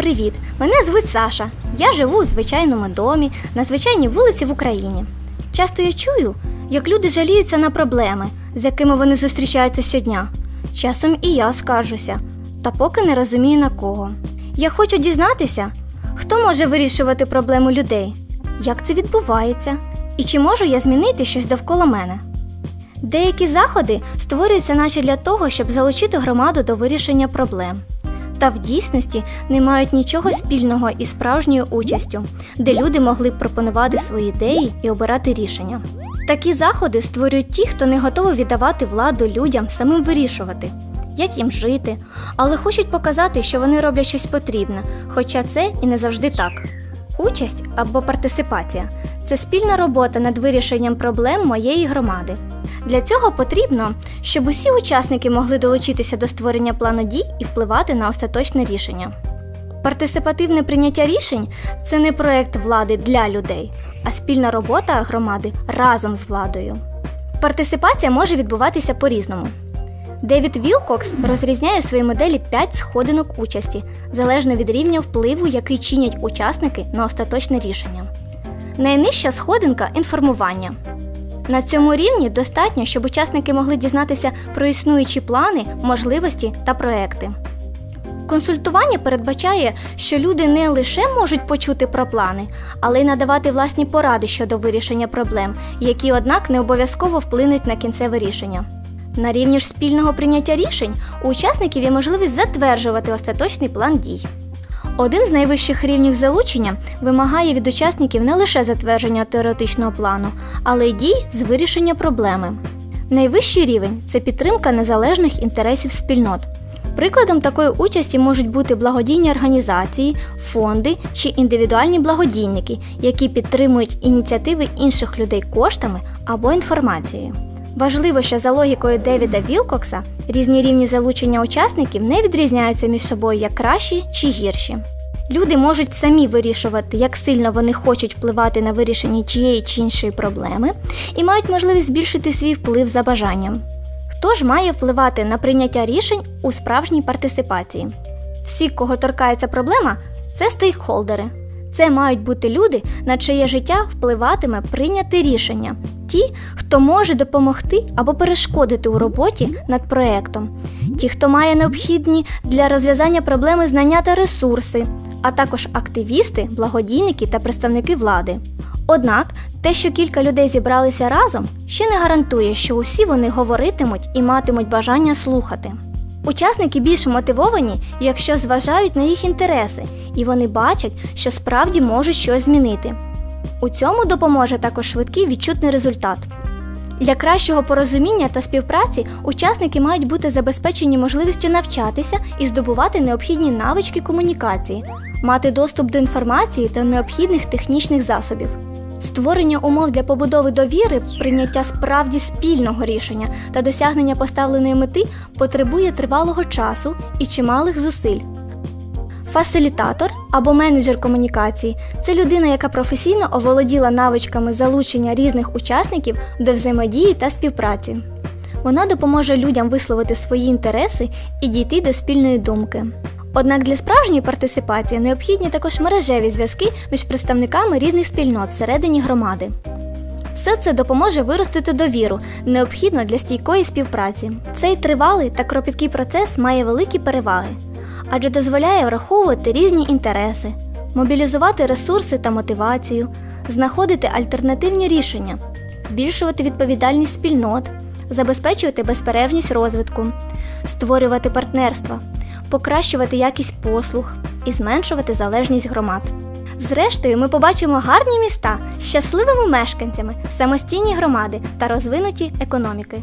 Привіт! Мене звуть Саша. Я живу у звичайному домі на звичайній вулиці в Україні. Часто я чую, як люди жаліються на проблеми, з якими вони зустрічаються щодня. Часом і я скаржуся, та поки не розумію на кого. Я хочу дізнатися, хто може вирішувати проблеми людей, як це відбувається, і чи можу я змінити щось довкола мене. Деякі заходи створюються наче для того, щоб залучити громаду до вирішення проблем. Та в дійсності не мають нічого спільного із справжньою участю, де люди могли б пропонувати свої ідеї і обирати рішення. Такі заходи створюють ті, хто не готовий віддавати владу людям самим вирішувати, як їм жити, але хочуть показати, що вони роблять щось потрібне, хоча це і не завжди так. Участь або партисипація це спільна робота над вирішенням проблем моєї громади. Для цього потрібно, щоб усі учасники могли долучитися до створення плану дій і впливати на остаточне рішення. Партисипативне прийняття рішень це не проект влади для людей, а спільна робота громади разом з владою. Партисипація може відбуватися по-різному. Девід Вілкокс розрізняє у своїй моделі 5 сходинок участі, залежно від рівня впливу, який чинять учасники на остаточне рішення. Найнижча сходинка інформування. На цьому рівні достатньо, щоб учасники могли дізнатися про існуючі плани, можливості та проекти. Консультування передбачає, що люди не лише можуть почути про плани, але й надавати власні поради щодо вирішення проблем, які, однак, не обов'язково вплинуть на кінцеве рішення. На рівні ж спільного прийняття рішень у учасників є можливість затверджувати остаточний план дій. Один з найвищих рівнів залучення вимагає від учасників не лише затвердження теоретичного плану, але й дій з вирішення проблеми. Найвищий рівень це підтримка незалежних інтересів спільнот. Прикладом такої участі можуть бути благодійні організації, фонди чи індивідуальні благодійники, які підтримують ініціативи інших людей коштами або інформацією. Важливо, що за логікою Девіда Вілкокса різні рівні залучення учасників не відрізняються між собою як кращі чи гірші. Люди можуть самі вирішувати, як сильно вони хочуть впливати на вирішення тієї чи іншої проблеми, і мають можливість збільшити свій вплив за бажанням. Хто ж має впливати на прийняття рішень у справжній партисипації? Всі, кого торкається проблема, це стейкхолдери. Це мають бути люди, на чиє життя впливатиме прийняти рішення, ті, хто може допомогти або перешкодити у роботі над проектом, ті, хто має необхідні для розв'язання проблеми знання та ресурси, а також активісти, благодійники та представники влади. Однак те, що кілька людей зібралися разом, ще не гарантує, що усі вони говоритимуть і матимуть бажання слухати. Учасники більш мотивовані, якщо зважають на їх інтереси, і вони бачать, що справді можуть щось змінити. У цьому допоможе також швидкий відчутний результат. Для кращого порозуміння та співпраці учасники мають бути забезпечені можливістю навчатися і здобувати необхідні навички комунікації, мати доступ до інформації та необхідних технічних засобів. Створення умов для побудови довіри, прийняття справді спільного рішення та досягнення поставленої мети потребує тривалого часу і чималих зусиль. Фасилітатор або менеджер комунікації це людина, яка професійно оволоділа навичками залучення різних учасників до взаємодії та співпраці. Вона допоможе людям висловити свої інтереси і дійти до спільної думки. Однак для справжньої партисипації необхідні також мережеві зв'язки між представниками різних спільнот всередині громади. Все це допоможе виростити довіру, необхідно для стійкої співпраці. Цей тривалий та кропіткий процес має великі переваги, адже дозволяє враховувати різні інтереси, мобілізувати ресурси та мотивацію, знаходити альтернативні рішення, збільшувати відповідальність спільнот, забезпечувати безперервність розвитку, створювати партнерства, покращувати якість послуг і зменшувати залежність громад. Зрештою, ми побачимо гарні міста з щасливими мешканцями, самостійні громади та розвинуті економіки.